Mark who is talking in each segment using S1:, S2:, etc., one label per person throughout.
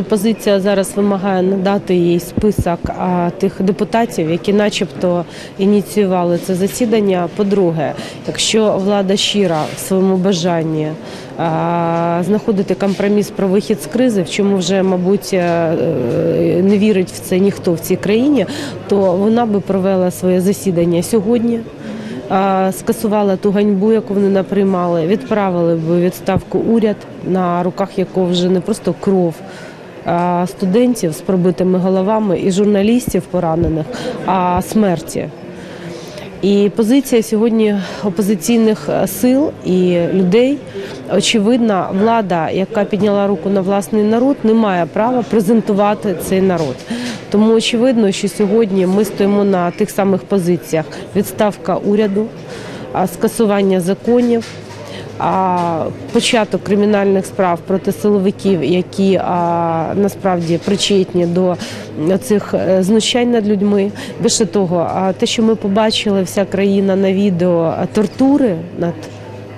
S1: Опозиція зараз вимагає надати їй список тих депутатів, які, начебто, ініціювали це засідання. По-друге, якщо влада щира в своєму бажанні знаходити компроміс про вихід з кризи, в чому вже, мабуть, е, е, не вірить в це ніхто в цій країні, то вона би провела своє засідання сьогодні. Скасувала ту ганьбу, яку вони наприймали, відправили б відставку уряд, на руках якого вже не просто кров студентів з пробитими головами і журналістів поранених, а смерті. І позиція сьогодні опозиційних е, сил і людей очевидна, влада, яка підняла руку на власний народ, не має права презентувати цей народ. Тому очевидно, що сьогодні ми стоїмо на тих самих позиціях: відставка уряду, скасування законів. Початок кримінальних справ проти силовиків, які насправді причетні до цих е, знущань над людьми. Більше того, те, що ми побачили, вся країна на відео тортури над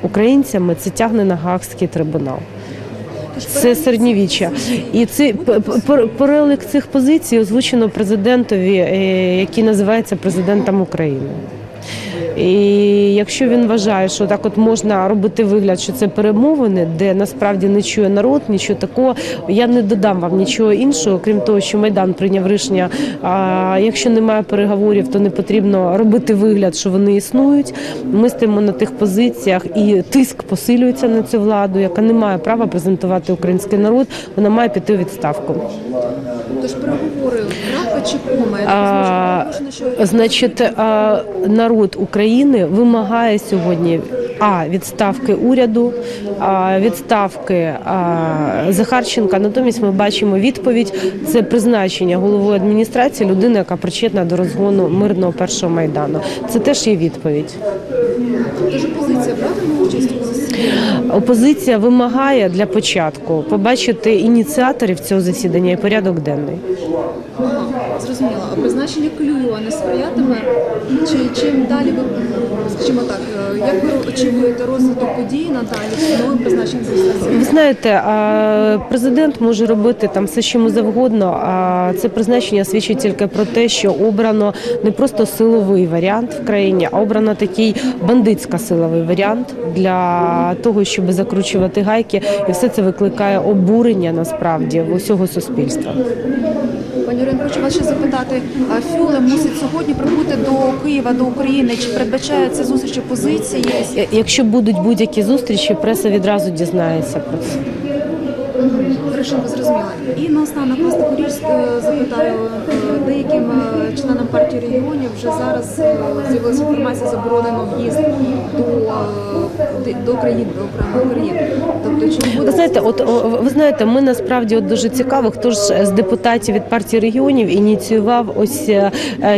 S1: українцями, це тягне на Гаагський трибунал. Це середньовіччя, і це перелік цих позицій озвучено президентові, е, який називається президентом України. І якщо він вважає, що так от можна робити вигляд, що це перемовини, де насправді не чує народ, нічого такого, я не додам вам нічого іншого, крім того, що майдан прийняв рішення. А якщо немає переговорів, то не потрібно робити вигляд, що вони існують. Ми стоїмо на тих позиціях, і тиск посилюється на цю владу, яка не має права презентувати український народ. Вона має піти у відставку.
S2: Тож
S1: А, Значить, а, народ України вимагає сьогодні а відставки уряду, а, відставки а, Захарченка. Натомість ми бачимо відповідь: це призначення головою адміністрації людини, яка причетна до розгону мирного першого майдану. Це теж є відповідь.
S2: участь у засіданні?
S1: Опозиція вимагає для початку побачити ініціаторів цього засідання і порядок денний.
S2: Зрозуміло. А призначення Клюєва не сприятиме? Чи чим далі ви, скажімо так, е, як ви очікуєте розвиток подій надалі з новим призначенням
S1: Ви знаєте, президент може робити там все, що йому завгодно. А це призначення свідчить тільки про те, що обрано не просто силовий варіант в країні, а обрано такий бандитсько-силовий варіант для того, щоб закручувати гайки, і все це викликає обурення насправді в усього суспільства.
S2: Пані Ірина, хочу вас ще запитати. Фюле мусить сьогодні прибути до Києва, до України. Чи передбачає це зустріч опозиції?
S1: Якщо будуть будь-які зустрічі, преса відразу дізнається про це.
S2: Хорошо, зрозуміла. І наостанок вас також е, запитаю е, деяким е, членам партії регіонів вже зараз з'явилася інформація заборонено в'їзд до, до країн, до країн. Тобто, чи
S1: знаєте, от ви знаєте, ми насправді от дуже цікаво, хто ж з депутатів від партії регіонів ініціював ось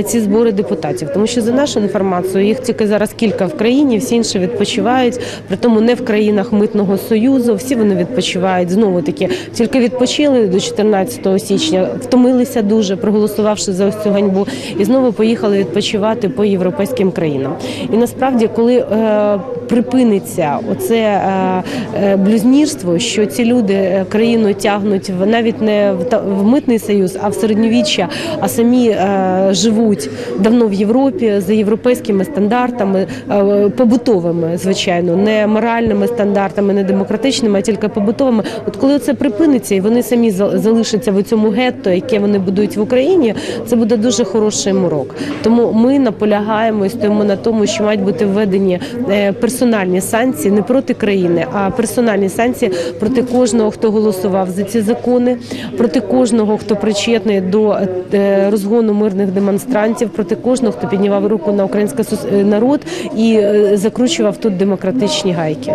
S1: ці збори депутатів. Тому що за нашу інформацію їх тільки зараз кілька в країні, всі інші відпочивають. При тому не в країнах митного союзу. Всі вони відпочивають знову таки. Тільки відпочили до 14 січня, втомилися дуже, проголосувавши за ось цю ганьбу, і знову поїхали відпочивати по європейським країнам. І насправді, коли е, припиниться оце е, е, блюзнірство, що ці люди е, країну тягнуть в навіть не в, та- в митний союз, а в середньовіччя, а самі е, живуть давно в Європі за європейськими стандартами, е, побутовими, звичайно, не моральними стандартами, не демократичними, а тільки побутовими. От коли це припиниться, і вони самі за- залишаться в цьому гетто, яке вони будують в Україні, це буде дуже хороший урок. Тому ми наполягаємо і стоїмо на тому, що мають бути введені е, персональні санкції не проти країни, а персональні санкції проти кожного, хто голосував за ці закони, проти кожного, хто причетний до е, розгону мирних демонстрантів, проти кожного, хто піднімав руку на український народ і е, закручував тут демократичні гайки.